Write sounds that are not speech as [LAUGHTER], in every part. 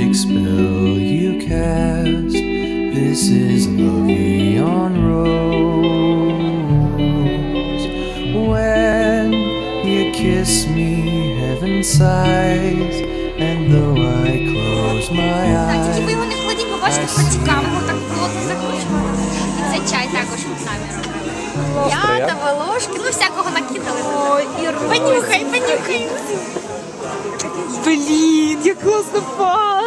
magic spell you cast. This is love beyond rose. When you kiss me, heaven sighs, and though I close my eyes. не кладіть, бо. І цей чай також ми самі робили. М'ята, ложки, ну всякого накидали. Ой, Ірина. Понюхай, понюхай. Блін, як класно пахне.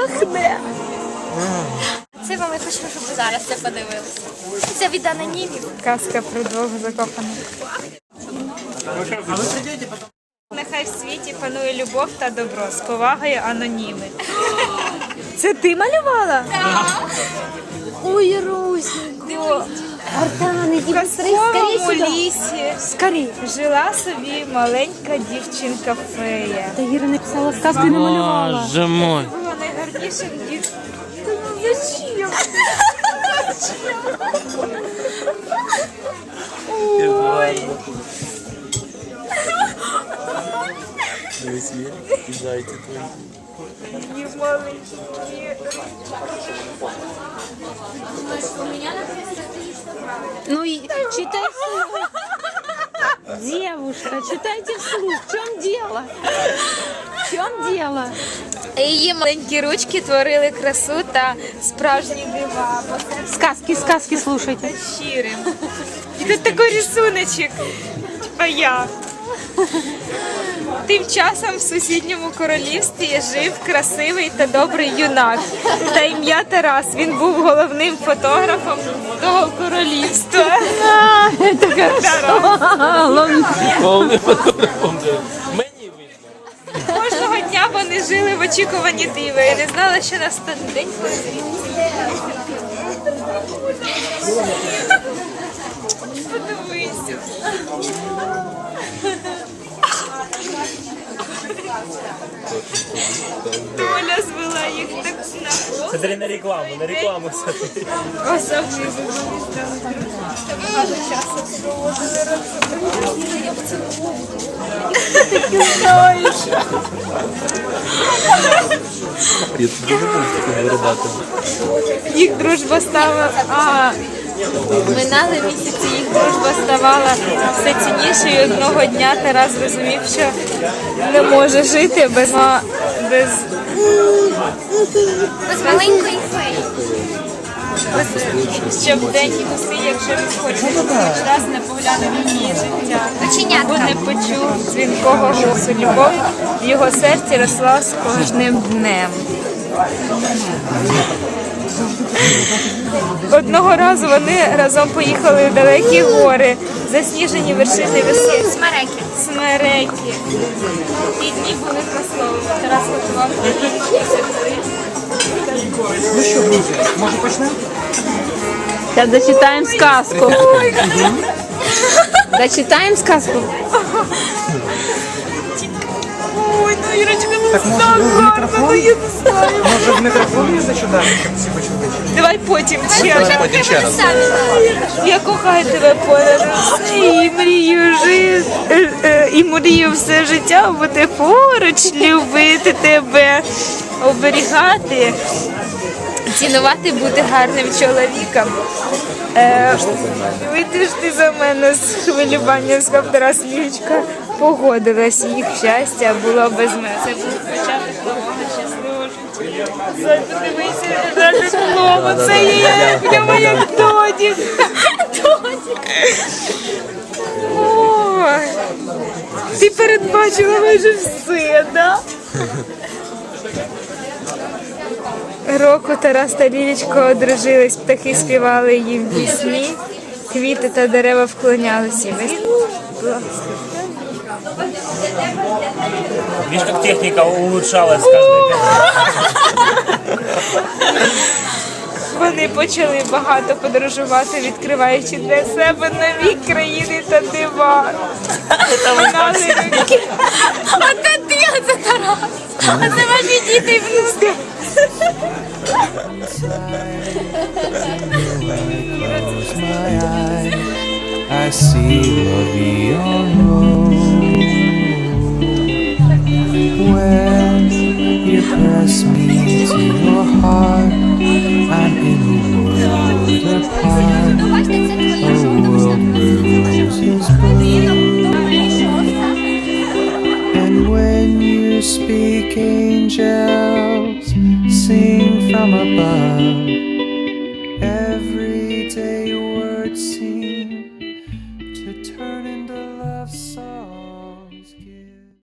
Хочу, щоб ви зараз це подивилися. Це від анонімів. Казка про двох закоханих. Нехай в світі панує любов та добро з повагою аноніми. Це ти малювала? Ой, Русенько. Артан, іди В быстрей, скорее казковому сюди. лісі Скорей. жила собі маленька дівчинка фея. Та Іра написала сказку і намалювала. Боже мой. Була найгарнішим Ой. Весь мир, бежайте только. Не малышки. У меня, например, Ну и читай вслух. Девушка, читайте вслух. В чем дело? В чем дело? Її маленькі ручки творили красу та справжні дива. Сказки, сказки слушайте. щирим. І тут такий рисуночок. Типа я. Тим часом в сусідньому королівстві жив красивий та добрий юнак. Та ім'я Тарас. Він був головним фотографом того королівства. [LAUGHS] Повний фотографом. Вони жили в очікуванні дива і не знали, що настане день, коли Подивися. Доля звела їх так на хвост. Це на рекламу, на рекламу все. Особливо стали багато часу проводили разом. Ти знаєш. Я тут дуже був таким. Їх дружба стала. А, минали місяці, їх дружба ставала все ціннішою. Одного дня Тарас зрозумів, що не може жити без, без, Без маленької феї. Щоб день і усі, якщо він хоче хоч раз не поглянув її життя. Або не почув дзвінкого голосу. Любов в його серці росла з кожним днем. Одного разу вони разом поїхали в далекі гори, засніжені вершини високі. Смереки. Смереки. Ті дні були прословлені. Тарас готував. Ну що, друзі, може почнемо? Сейчас дочитаем сказку. Дочитаем сказку. Ой, ну Ірочка, ну Так, може, в гарно, ну я не знаю. Може в мікрофон зачитати, щоб всі почули? Давай потім ще. Потім ще раз. Я кохаю тебе понад і мрію жити, е, е, і мрію все життя бути поруч, любити тебе, оберігати, цінувати, бути гарним чоловіком. Е, вийдеш ти за мене з хвилюванням сказав Тарас Лічка. Погодилась, їх щастя було без мене. Це був початок нового щасливого життя. Далі слово, це є прямо як Додік. Ти передбачила майже все, да? Року Тарас та Лілічко одружились, птахи співали їм пісні, квіти та дерева вклонялися. Весь Видишь, как техника улучшалась с Вони почали багато подорожувати, відкриваючи для себе нові країни та дива. Минали роки. Оце ти, оце Тарас. А це ваші діти і внуки. Close my eyes, I see love above.